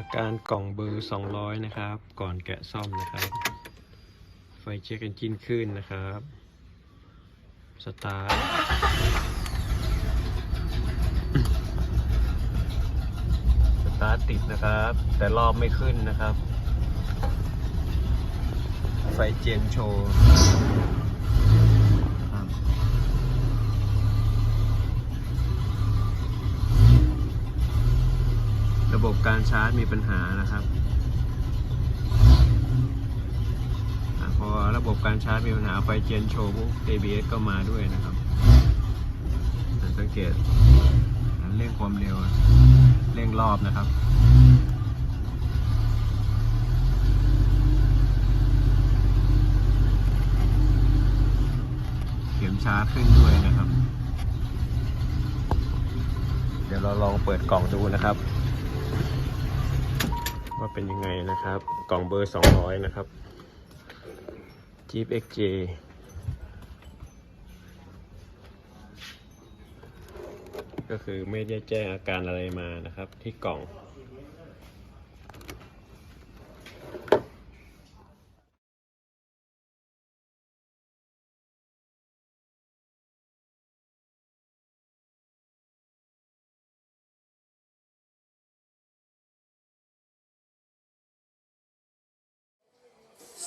อาการกล่องเบอร์ 200 นะครับ ก่อนแกะซ่อมนะครับ ไฟเช็คเอนจินขึ้นนะครับ สตาร์ทสตาร์ทติดนะครับ แต่รอบไม่ขึ้นนะครับ ไฟเจนโชว์ครับ ระบบการชาร์จมีปัญหานะครับพอระบบการชาร์จมีปัญหาไฟเจนโชว์ปุ๊บ ABS ก็มาด้วยนะครับอ่สังเกตเร่งความเร็วเร่งรอบนะครับเข็มชาร์จขึ้นด้วยนะครับ เดี๋ยวเราลองเปิดกล่องดูนะครับ ว่าเป็นยังไงนะครับ กล่องเบอร์ 200 นะครับ Jeep XJ ก็คือไม่ได้แจ้งอาการอะไรมานะครับที่กล่อง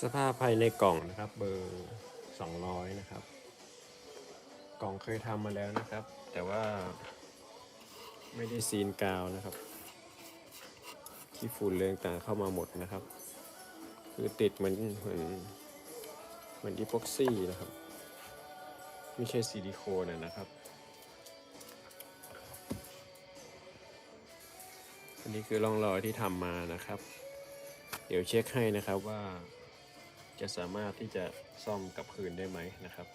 สภาพภายในกล่องนะครับ เบอร์ 200 นะครับ กล่องเคยทำมาแล้วนะครับ แต่ว่าไม่ได้ซีนกาวนะครับที่ฝุ่นเรื่องต่างเข้ามาหมดนะครับ คือติดเหมือนเหมือนเหมือนอีพ็อกซี่นะครับ ไม่ใช่ซิลิโคนะนะครับ อันนี้คือร่องรอยที่ทำมานะครับ เดี๋ยวเช็คให้นะครับว่า จะสามารถที่จะซ่อมกลับคืนได้ไหมนะครับ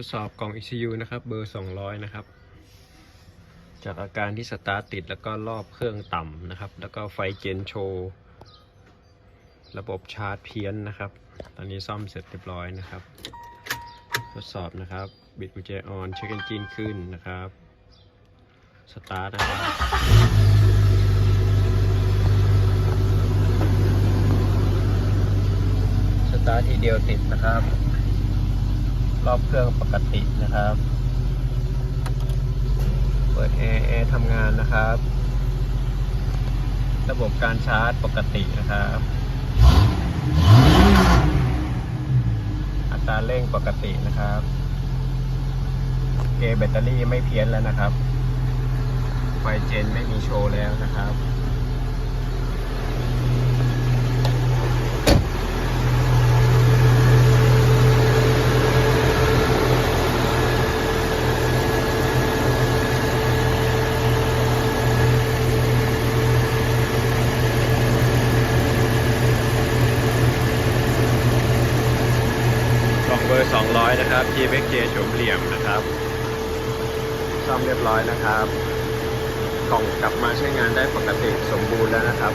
ทดสอบกล่อง ECU นะครับ เบอร์ 200 นะครับ จากอาการที่สตาร์ทติดแล้วก็รอบเครื่องต่ำนะครับ แล้วก็ไฟเจนโชว์ระบบชาร์จเพี้ยนนะครับ ตอนนี้ซ่อมเสร็จเรียบร้อยนะครับ ทดสอบนะครับ บิดกุญแจออนเช็คเอนจินขึ้นนะครับ สตาร์ทนะครับสตาร์ททีเดียวติดนะครับ รอบเครื่องปกตินะครับ เปิดแอร์แอร์ทำงานนะครับ ระบบการชาร์จปกตินะครับ อัตราเร่งปกตินะครับเกแบตเตอรี่ไม่เพี้ยนแล้วนะครับไฟเจนไม่มีโชว์แล้วนะครับ กล่องเบอร์ 200 นะครับ GMX โฉมเหลี่ยมนะครับ ซ่อมเรียบร้อยนะครับ กล่องกลับมาใช้งานได้ปกติสมบูรณ์แล้วนะครับ